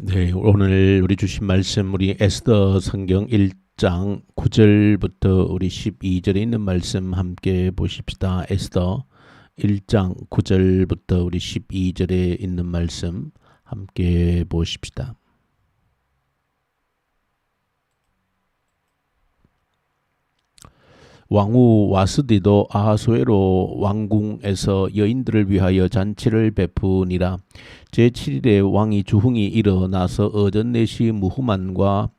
네, 오늘 우리 주신 말씀 우리 에스더 성경 1장 9절부터 우리 12절에 있는 말씀 함께 보십시다. 에스더 1장 9절부터 우리 12절에 있는 말씀 함께 보십시다. 왕후 와스디도 아하수에로 왕궁에서 여인들을 위하여 잔치를 베푸니라. 제7일에 왕이 주흥이 일어나서 어전내시 무후만과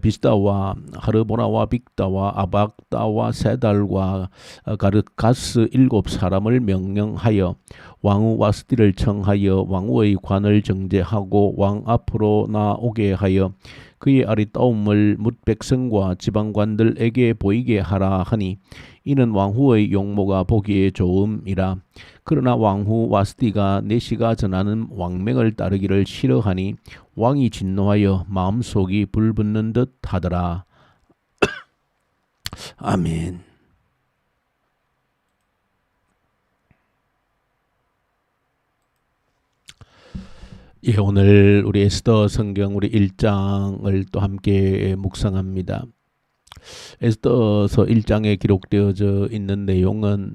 비스다와 하르보나와 빅다와 아박다와 세달과 가르가스 일곱 사람을 명령하여 왕후 와스디를 청하여 왕후의 관을 정제하고 왕 앞으로 나오게 하여 그의 아리따움을 뭇 백성과 지방관들에게 보이게 하라 하니 이는 왕후의 용모가 보기에 좋음이라. 그러나 왕후 와스디가 내시가 전하는 왕명을 따르기를 싫어하니 왕이 진노하여 마음속이 불붙는 듯 하더라. 아멘. 예, 오늘 우리 에스더 성경 우리 1장을 또 함께 묵상합니다. 에스더서 1장에 기록되어져 있는 내용은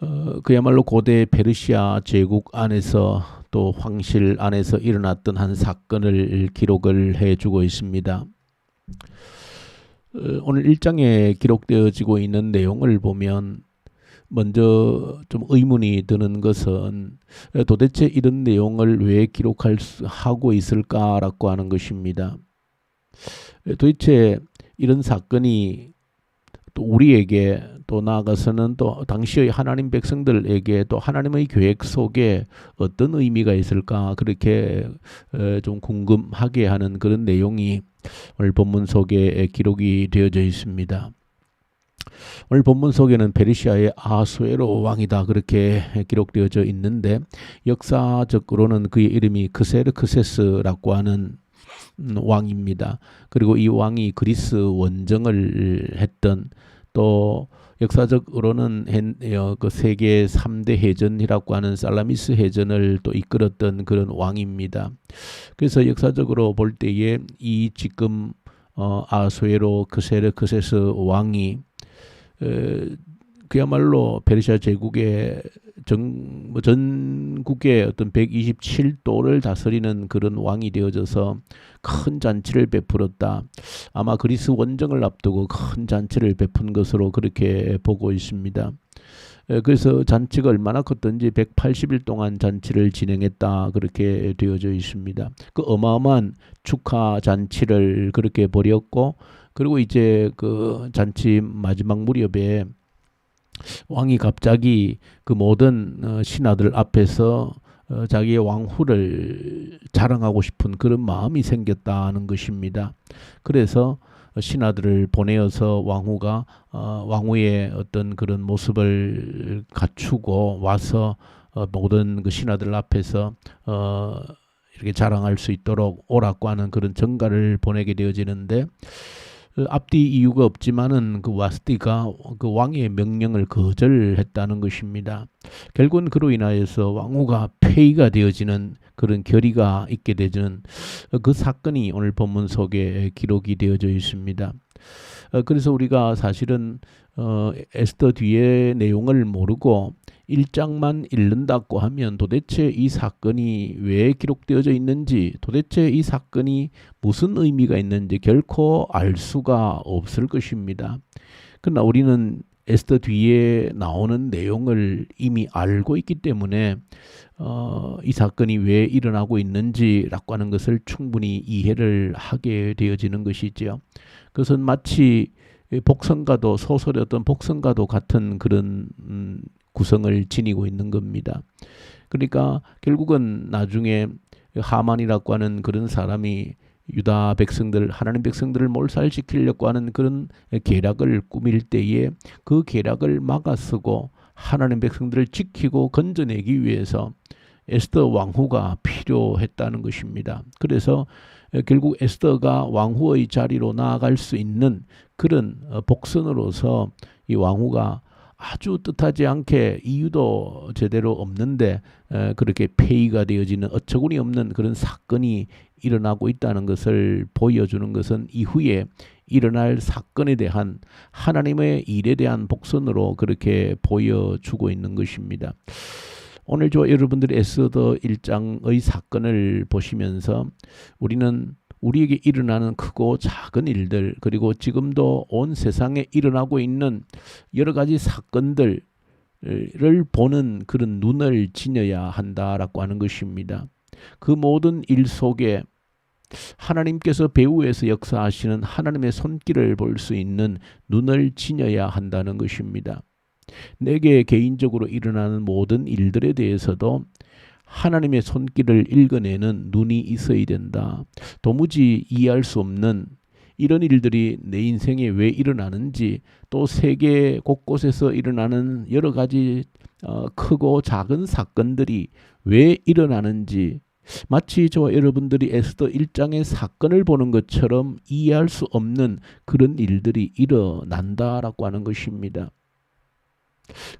어, 그야말로 고대 페르시아 제국 안에서 또 황실 안에서 일어났던 한 사건을 기록을 해주고 있습니다. 어, 오늘 1장에 기록되어지고 있는 내용을 보면 먼저 좀 의문이 드는 것은 도대체 이런 내용을 왜 기록할 수, 하고 있을까라고 하는 것입니다. 도대체 이런 사건이 또 우리에게 또 나아가서는 또 당시의 하나님 백성들에게 또 하나님의 계획 속에 어떤 의미가 있을까 그렇게 좀 궁금하게 하는 그런 내용이 오늘 본문 속에 기록이 되어져 있습니다. 오늘 본문 속에는 베르시아의 아수에로 왕이다 그렇게 기록되어져 있는데 역사적으로는 그의 이름이 크세르크세스라고 하는 음, 왕입니다. 그리고 이 왕이 그리스 원정을 했던 또 역사적으로는 어, 그 세계 3대 해전이라고 하는 살라미스 해전을 또 이끌었던 그런 왕입니다. 그래서 역사적으로 볼 때에 이 지금 어, 아수에로 크세르크세스 왕이 그야말로 페르시아 제국의 전, 뭐 전국의 어떤 127도를 다스리는 그런 왕이 되어져서 큰 잔치를 베풀었다. 아마 그리스 원정을 앞두고 큰 잔치를 베푼 것으로 그렇게 보고 있습니다. 그래서 잔치가 얼마나 컸던지 180일 동안 잔치를 진행했다 그렇게 되어져 있습니다. 그 어마어마한 축하 잔치를 그렇게 벌였고 그리고 이제 그 잔치 마지막 무렵에 왕이 갑자기 그 모든 어, 신하들 앞에서 어, 자기의 왕후를 자랑하고 싶은 그런 마음이 생겼다는 것입니다. 그래서 신하들을 보내어서 왕후가 어, 왕후의 어떤 그런 모습을 갖추고 와서 모든 그 신하들 앞에서 이렇게 자랑할 수 있도록 오라고 하는 그런 정가를 보내게 되어지는데 그 앞뒤 이유가 없지만은 그 와스티가 그 왕의 명령을 거절했다는 것입니다. 결국은 그로 인하여서 왕후가 폐위가 되어지는 그런 결의가 있게 되는 그 사건이 오늘 본문 속에 기록이 되어져 있습니다. 어, 그래서 우리가 사실은 어, 에스더 뒤에 내용을 모르고 1장만 읽는다고 하면 도대체 이 사건이 왜 기록되어져 있는지 도대체 이 사건이 무슨 의미가 있는지 결코 알 수가 없을 것입니다. 그러나 우리는 에스더 뒤에 나오는 내용을 이미 알고 있기 때문에 어, 이 사건이 왜 일어나고 있는지라고 하는 것을 충분히 이해를 하게 되어지는 것이죠. 그것은 마치 복선가도 소설의 어떤 복선가도 같은 그런 음, 구성을 지니고 있는 겁니다. 그러니까 결국은 나중에 하만이라고 하는 그런 사람이 유다 백성들 하나님 백성들을 몰살시키려고 하는 그런 계략을 꾸밀 때에 그 계략을 막아쓰고 하나님 백성들을 지키고 건져내기 위해서 에스더 왕후가 필요했다는 것입니다. 그래서 결국 에스더가 왕후의 자리로 나아갈 수 있는 그런 복선으로서 이 왕후가 아주 뜻하지 않게 이유도 제대로 없는데 에, 그렇게 폐의가 되어지는 어처구니 없는 그런 사건이 일어나고 있다는 것을 보여주는 것은 이후에 일어날 사건에 대한 하나님의 일에 대한 복선으로 그렇게 보여주고 있는 것입니다. 오늘 저 여러분들이 에스더 1장의 사건을 보시면서 우리는 우리에게 일어나는 크고 작은 일들 그리고 지금도 온 세상에 일어나고 있는 여러 가지 사건들을 보는 그런 눈을 지녀야 한다라고 하는 것입니다. 그 모든 일 속에 하나님께서 배후에서 역사하시는 하나님의 손길을 볼 수 있는 눈을 지녀야 한다는 것입니다. 내게 개인적으로 일어나는 모든 일들에 대해서도 하나님의 손길을 읽어내는 눈이 있어야 된다. 도무지 이해할 수 없는 이런 일들이 내 인생에 왜 일어나는지 또 세계 곳곳에서 일어나는 여러 가지 어, 크고 작은 사건들이 왜 일어나는지 마치 저와 여러분들이 에스더 1장의 사건을 보는 것처럼 이해할 수 없는 그런 일들이 일어난다라고 하는 것입니다.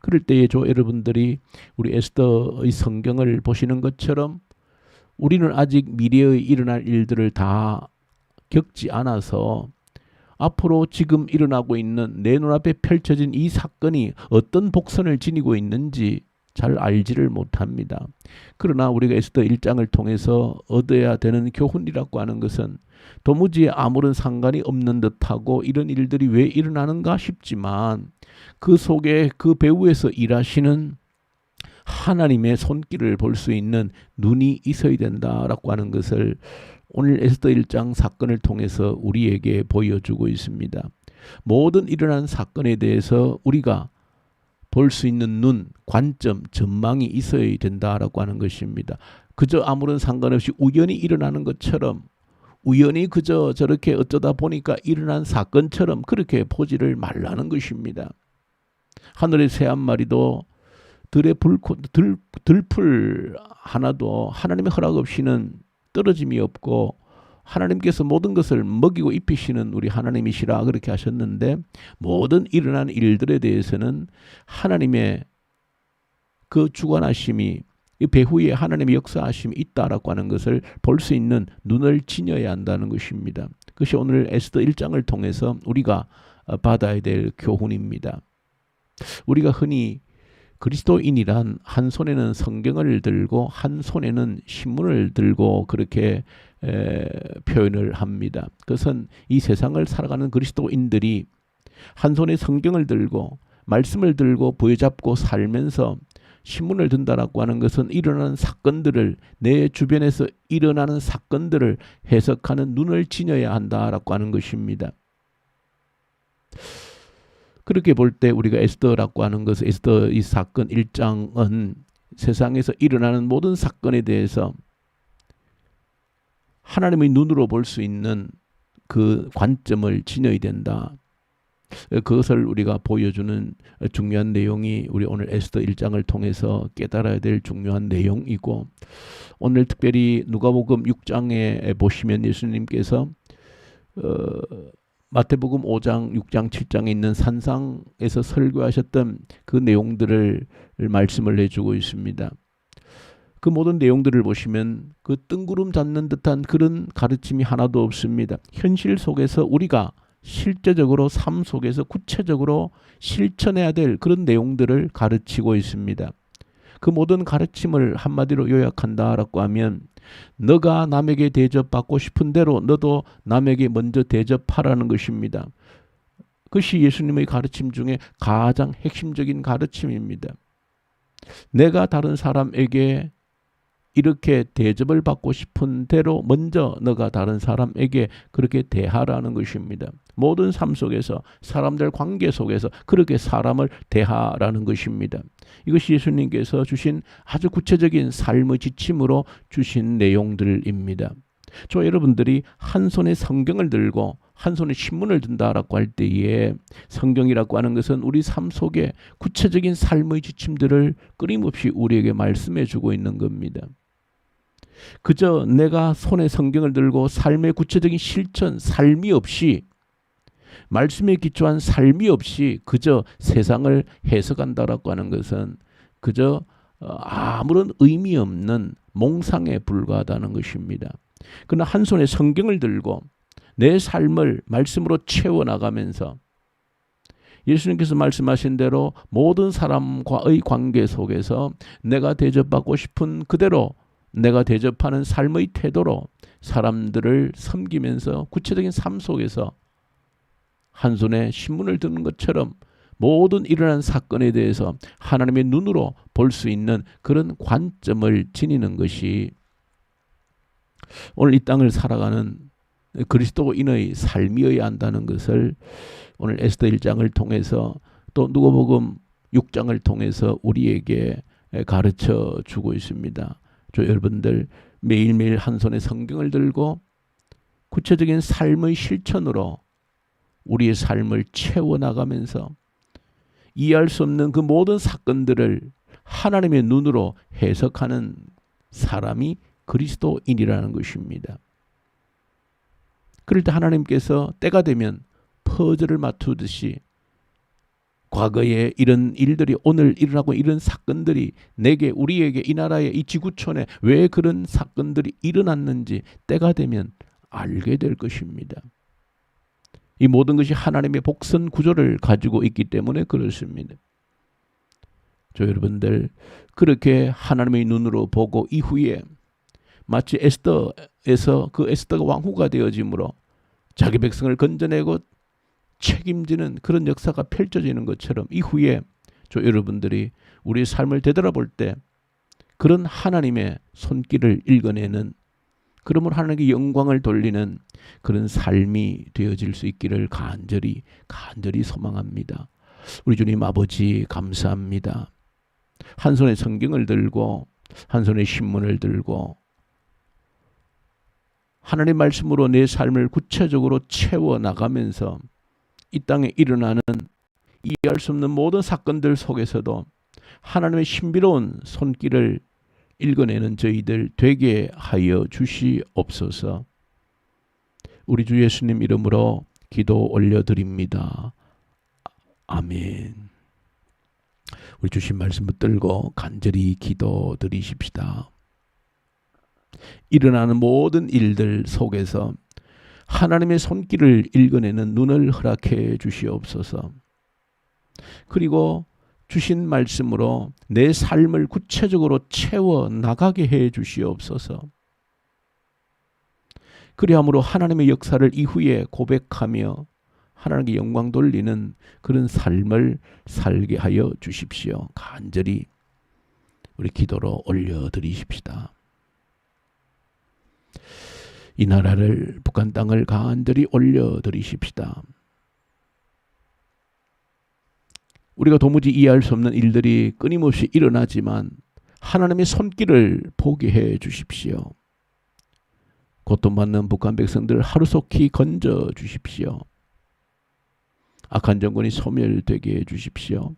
그럴 때에 저 여러분들이 우리 에스더의 성경을 보시는 것처럼 우리는 아직 미래에 일어날 일들을 다 겪지 않아서 앞으로 지금 일어나고 있는 내 눈앞에 펼쳐진 이 사건이 어떤 복선을 지니고 있는지 잘 알지를 못합니다. 그러나 우리가 에스더 1장을 통해서 얻어야 되는 교훈이라고 하는 것은 도무지 아무런 상관이 없는 듯하고 이런 일들이 왜 일어나는가 싶지만 그 속에 그 배후에서 일하시는 하나님의 손길을 볼 수 있는 눈이 있어야 된다라고 하는 것을 오늘 에스더 1장 사건을 통해서 우리에게 보여주고 있습니다. 모든 일어난 사건에 대해서 우리가 볼 수 있는 눈, 관점, 전망이 있어야 된다라고 하는 것입니다. 그저 아무런 상관없이 우연히 일어나는 것처럼 우연히 그저 저렇게 어쩌다 보니까 일어난 사건처럼 그렇게 보지를 말라는 것입니다. 하늘의 새 한 마리도 들의 불, 들, 들풀 하나도 하나님의 허락 없이는 떨어짐이 없고 하나님께서 모든 것을 먹이고 입히시는 우리 하나님이시라 그렇게 하셨는데 모든 일어난 일들에 대해서는 하나님의 그 주관하심이 이 배후에 하나님의 역사하심이 있다라고 하는 것을 볼 수 있는 눈을 지녀야 한다는 것입니다. 그것이 오늘 에스더 1장을 통해서 우리가 받아야 될 교훈입니다. 우리가 흔히 그리스도인이란 한 손에는 성경을 들고 한 손에는 신문을 들고 그렇게 에, 표현을 합니다. 그것은 이 세상을 살아가는 그리스도인들이 한 손에 성경을 들고 말씀을 들고 부여잡고 살면서 신문을 든다라고 하는 것은 일어나는 사건들을 내 주변에서 일어나는 사건들을 해석하는 눈을 지녀야 한다라고 하는 것입니다. 그렇게 볼 때 우리가 에스더라고 하는 것은 에스더 이 사건 1장은 세상에서 일어나는 모든 사건에 대해서 하나님의 눈으로 볼 수 있는 그 관점을 지녀야 된다. 그것을 우리가 보여주는 중요한 내용이 우리 오늘 에스더 1장을 통해서 깨달아야 될 중요한 내용이고 오늘 특별히 누가복음 6장에 보시면 예수님께서 어, 마태복음 5장, 6장, 7장에 있는 산상에서 설교하셨던 그 내용들을 말씀을 해주고 있습니다. 그 모든 내용들을 보시면 그 뜬구름 잡는 듯한 그런 가르침이 하나도 없습니다. 현실 속에서 우리가 실제적으로 삶 속에서 구체적으로 실천해야 될 그런 내용들을 가르치고 있습니다. 그 모든 가르침을 한마디로 요약한다라고 하면 너가 남에게 대접받고 싶은 대로 너도 남에게 먼저 대접하라는 것입니다. 그것이 예수님의 가르침 중에 가장 핵심적인 가르침입니다. 내가 다른 사람에게 이렇게 대접을 받고 싶은 대로 먼저 너가 다른 사람에게 그렇게 대하라는 것입니다. 모든 삶 속에서 사람들 관계 속에서 그렇게 사람을 대하라는 것입니다. 이것이 예수님께서 주신 아주 구체적인 삶의 지침으로 주신 내용들입니다. 저 여러분들이 한 손에 성경을 들고 한 손에 신문을 든다라고 할 때에 성경이라고 하는 것은 우리 삶 속에 구체적인 삶의 지침들을 끊임없이 우리에게 말씀해 주고 있는 겁니다. 그저 내가 손에 성경을 들고 삶의 구체적인 실천, 삶이 없이 말씀에 기초한 삶이 없이 그저 세상을 해석한다라고 하는 것은 그저 어, 아무런 의미 없는 몽상에 불과하다는 것입니다. 그러나 한 손에 성경을 들고 내 삶을 말씀으로 채워 나가면서 예수님께서 말씀하신 대로 모든 사람과의 관계 속에서 내가 대접받고 싶은 그대로 내가 대접하는 삶의 태도로 사람들을 섬기면서 구체적인 삶 속에서 한 손에 신문을 드는 것처럼 모든 일어난 사건에 대해서 하나님의 눈으로 볼 수 있는 그런 관점을 지니는 것이 오늘 이 땅을 살아가는 그리스도인의 삶이어야 한다는 것을 오늘 에스더 1장을 통해서 또 누가복음 6장을 통해서 우리에게 가르쳐 주고 있습니다. 저 여러분들 매일매일 한 손에 성경을 들고 구체적인 삶의 실천으로 우리의 삶을 채워 나가면서 이해할 수 없는 그 모든 사건들을 하나님의 눈으로 해석하는 사람이 그리스도인이라는 것입니다. 그럴 때 하나님께서 때가 되면 퍼즐을 맞추듯이 과거에 이런 일들이 오늘 일어나고 이런 사건들이 내게 우리에게 이 나라의 이 지구촌에 왜 그런 사건들이 일어났는지 때가 되면 알게 될 것입니다. 이 모든 것이 하나님의 복선 구조를 가지고 있기 때문에 그렇습니다. 저 여러분들 그렇게 하나님의 눈으로 보고 이후에 마치 에스더에서 그 에스더가 왕후가 되어짐으로 자기 백성을 건져내고 책임지는 그런 역사가 펼쳐지는 것처럼 이후에 저 여러분들이 우리 삶을 되돌아볼 때 그런 하나님의 손길을 읽어내는 그러므로 하나님께 영광을 돌리는 그런 삶이 되어질 수 있기를 간절히 간절히 소망합니다. 우리 주님 아버지 감사합니다. 한 손에 성경을 들고 한 손에 신문을 들고 하나님 말씀으로 내 삶을 구체적으로 채워 나가면서 이 땅에 일어나는 이해할 수 없는 모든 사건들 속에서도 하나님의 신비로운 손길을 읽어내는 저희들 되게 하여 주시옵소서. 우리 주 예수님 이름으로 기도 올려드립니다. 아멘. 우리 주신 말씀 붙들고 간절히 기도 드리십시다. 일어나는 모든 일들 속에서 하나님의 손길을 읽어내는 눈을 허락해 주시옵소서. 그리고 주신 말씀으로 내 삶을 구체적으로 채워 나가게 해 주시옵소서. 그리함으로 하나님의 역사를 이후에 고백하며 하나님께 영광 돌리는 그런 삶을 살게 하여 주십시오. 간절히 우리 기도로 올려드리십시다. 이 나라를 북한 땅을 간절히 올려드리십시다. 우리가 도무지 이해할 수 없는 일들이 끊임없이 일어나지만 하나님의 손길을 보게 해 주십시오. 고통받는 북한 백성들 하루속히 건져 주십시오. 악한 정권이 소멸되게 해 주십시오.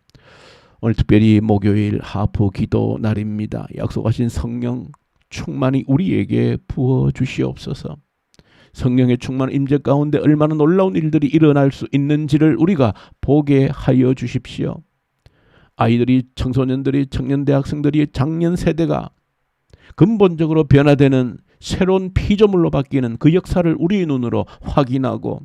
오늘 특별히 목요일 하프 기도 날입니다. 약속하신 성령 충만히 우리에게 부어 주시옵소서. 성령의 충만 임재 가운데 얼마나 놀라운 일들이 일어날 수 있는지를 우리가 보게 하여 주십시오. 아이들이 청소년들이 청년 대학생들이 작년 세대가 근본적으로 변화되는 새로운 피조물로 바뀌는 그 역사를 우리의 눈으로 확인하고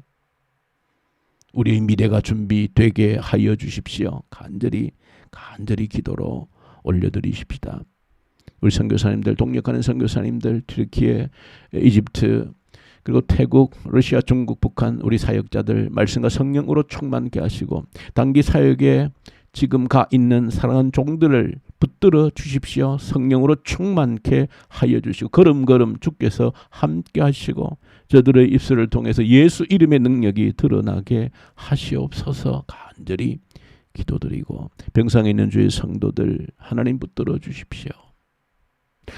우리의 미래가 준비되게 하여 주십시오. 간절히 간절히 기도로 올려드리십시다. 우리 선교사님들 동력하는 선교사님들 튀르키예 이집트 그리고 태국, 러시아, 중국, 북한 우리 사역자들 말씀과 성령으로 충만케 하시고 단기 사역에 지금 가 있는 사랑하는 종들을 붙들어 주십시오. 성령으로 충만케 하여 주시고 걸음걸음 주께서 함께 하시고 저들의 입술을 통해서 예수 이름의 능력이 드러나게 하시옵소서 간절히 기도드리고 병상에 있는 주의 성도들 하나님 붙들어 주십시오.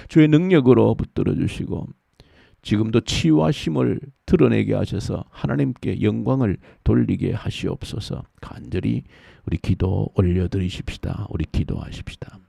주의 능력으로 붙들어 주시고 지금도 치유하심을 드러내게 하셔서 하나님께 영광을 돌리게 하시옵소서 간절히 우리 기도 올려드리십시다. 우리 기도하십시다.